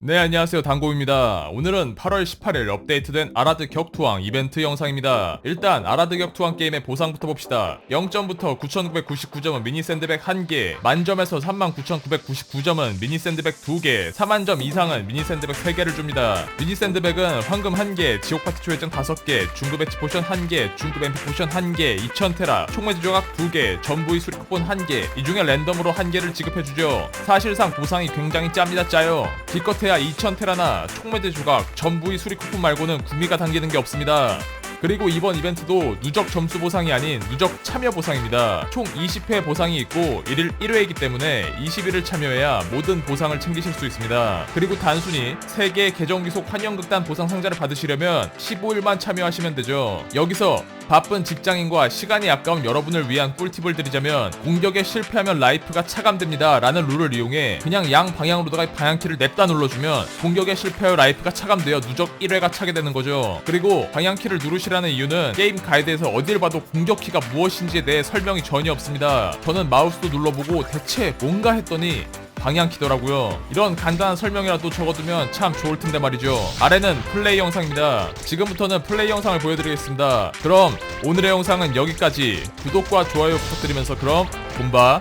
네 안녕하세요. 당고입니다. 오늘은 8월 18일 업데이트된 아라드 격투왕 이벤트 영상입니다. 일단 아라드 격투왕 게임의 보상부터 봅시다. 0점부터 9999점은 미니 샌드백 1개 만점에서 39,999점은 미니 샌드백 2개 4만점 이상은 미니 샌드백 3개를 줍니다. 미니 샌드백은 황금 1개 지옥 파티 초회전 5개 중급 엣치 포션 1개 중급 엠피 포션 1개 2000테라 총매지 조각 2개 전부의 수리 쿠폰 1개. 이 중에 랜덤으로 1개를 지급해주죠. 사실상 보상이 굉장히 짭니다 짜요. 기껏해 야 2000테라나 총매제 조각 전부의 수리 쿠폰 말고는 구미가 당기는 게 없습니다 그리고 이번 이벤트도 누적 점수 보상이 아닌 누적 참여 보상입니다. 총 20회 보상이 있고 1일 1회이기 때문에 20일을 참여해야 모든 보상을 챙기실 수 있습니다. 그리고 단순히 3개 계정 귀속 환영극단 보상 상자를 받으시려면 15일만 참여하시면 되죠. 여기서 바쁜 직장인과 시간이 아까운 여러분을 위한 꿀팁을 드리자면 공격에 실패하면 라이프가 차감됩니다 라는 룰을 이용해 그냥 양 방향으로다가 방향키를 냅다 눌러주면 공격에 실패하여 라이프가 차감되어 누적 1회가 차게 되는 거죠. 그리고 방향키를 누르시라는 이유는 게임 가이드에서 어딜 봐도 공격키가 무엇인지에 대해 설명이 전혀 없습니다. 저는 마우스도 눌러보고 대체 뭔가 했더니 방향키더라고요. 이런 간단한 설명이라도 적어두면 참 좋을 텐데 말이죠. 아래는 플레이 영상입니다. 지금부터는 플레이 영상을 보여드리겠습니다. 그럼 오늘의 영상은 여기까지 구독과 좋아요 부탁드리면서 그럼 본바